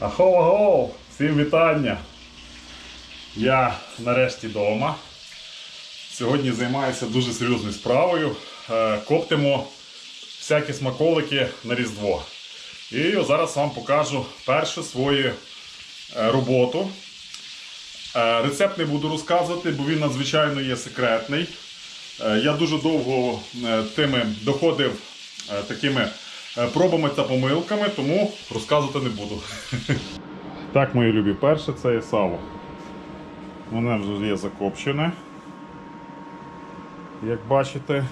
Ахо-аго! Всім вітання! Я нарешті вдома. Сьогодні займаюся дуже серйозною справою. Е, Коптимо всякі смаколики на Різдво. І зараз вам покажу першу свою е, роботу. Е, Рецепт не буду розказувати, бо він надзвичайно є секретний. Я дуже довго тими доходив такими пробами та помилками, тому розказувати не буду. Так, мої любі, перше це є сало. Воно вже є закопчене. Як бачите,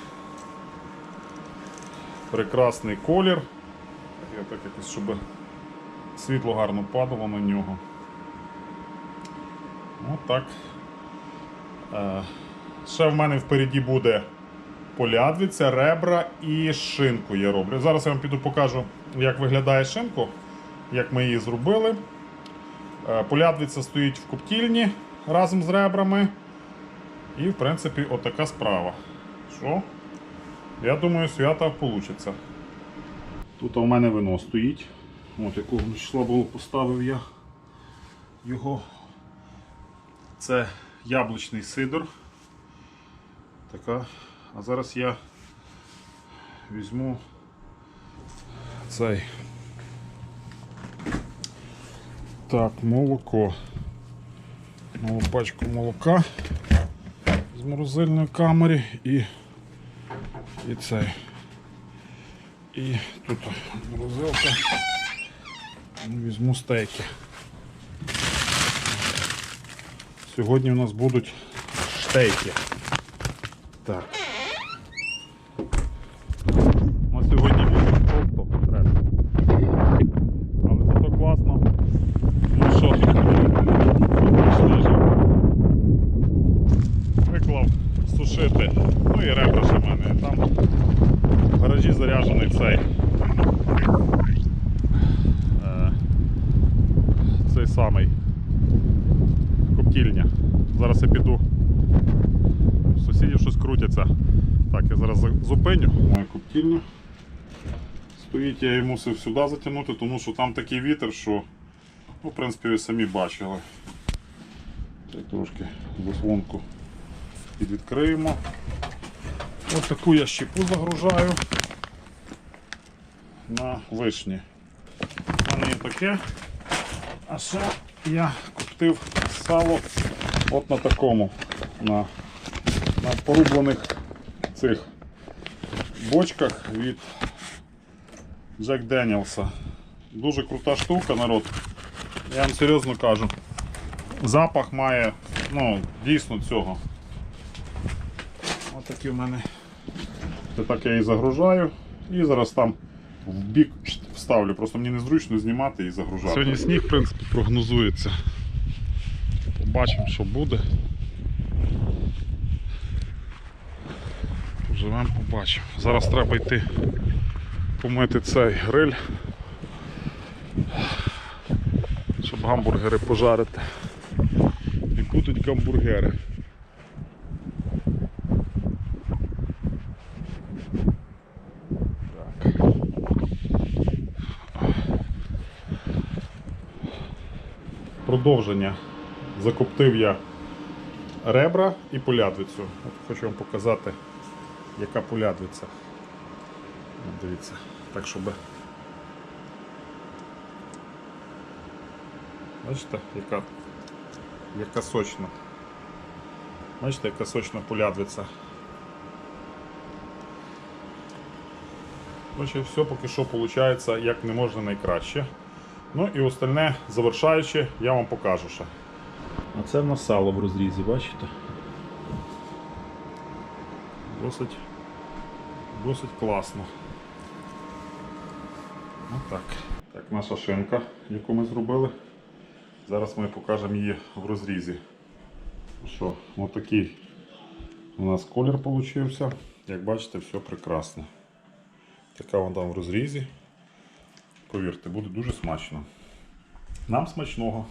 прекрасний колір. Я так якось, щоб світло гарно падало на нього. Отак. Е, Ще в мене впереді буде полядвиця, ребра і шинку я роблю. Зараз я вам піду покажу, як виглядає шинку, як ми її зробили. Е, Полядвиця стоїть в коптільні разом з ребрами. І, в принципі, отака справа. Що? Я думаю, свята вийде. Тут у мене вино стоїть. От якого числа було поставив я його. Це яблучний сидор. Така. А зараз я візьму цей. Так, молоко. Нову пачку молока з морозильної камери і, і цей. І тут морозилка. Візьму стейки. Сьогодні у нас будуть штейки. Так. На сьогодні буде просто потреб. Але зато класно. Ну що, обійшли виклав сушити. Ну і ребра ще в мене. Там в гаражі заряджений цей. е, Цей самий коптільня. Зараз я піду. Сусідів щось крутяться. Так, я зараз зупиню. Моя коптільня. Стоїть, я її мусив сюди затягнути, тому що там такий вітер, що, ну, в принципі, ви самі бачили. Так, трошки заслонку підвідкриємо. Ось таку я щепу загружаю на вишні. У мене є таке. А ще я коптив сало от на такому, на, на порублених цих бочках від Джек Денілса. Дуже крута штука, народ. Я вам серйозно кажу. Запах має, ну, дійсно цього. Ось такі в мене. Це так я її загружаю і зараз там в бік вставлю. Просто мені незручно знімати і загружати. Сьогодні сніг, в принципі, прогнозується. Побачимо, що буде. Поживемо, побачимо. Зараз треба йти помити цей гриль, щоб гамбургери пожарити. І будуть гамбургери. Продовження. Закоптив я ребра і полядвицю. От хочу вам показати, яка полядвиця. Дивіться, так щоб. Бачите, яка, яка сочна. Бачите, яка сочна полядвиця. Все поки що виходить як не можна найкраще. Ну і остальне завершаючи, я вам покажу ще. А це в нас сало в розрізі, бачите? Досить, досить класно. Отак. Так, наша шинка, яку ми зробили. Зараз ми покажемо її в розрізі. Що, отакий у нас колір получився. Як бачите, все прекрасно. Така вона там в розрізі. Повірте, буде дуже смачно. Нам смачного.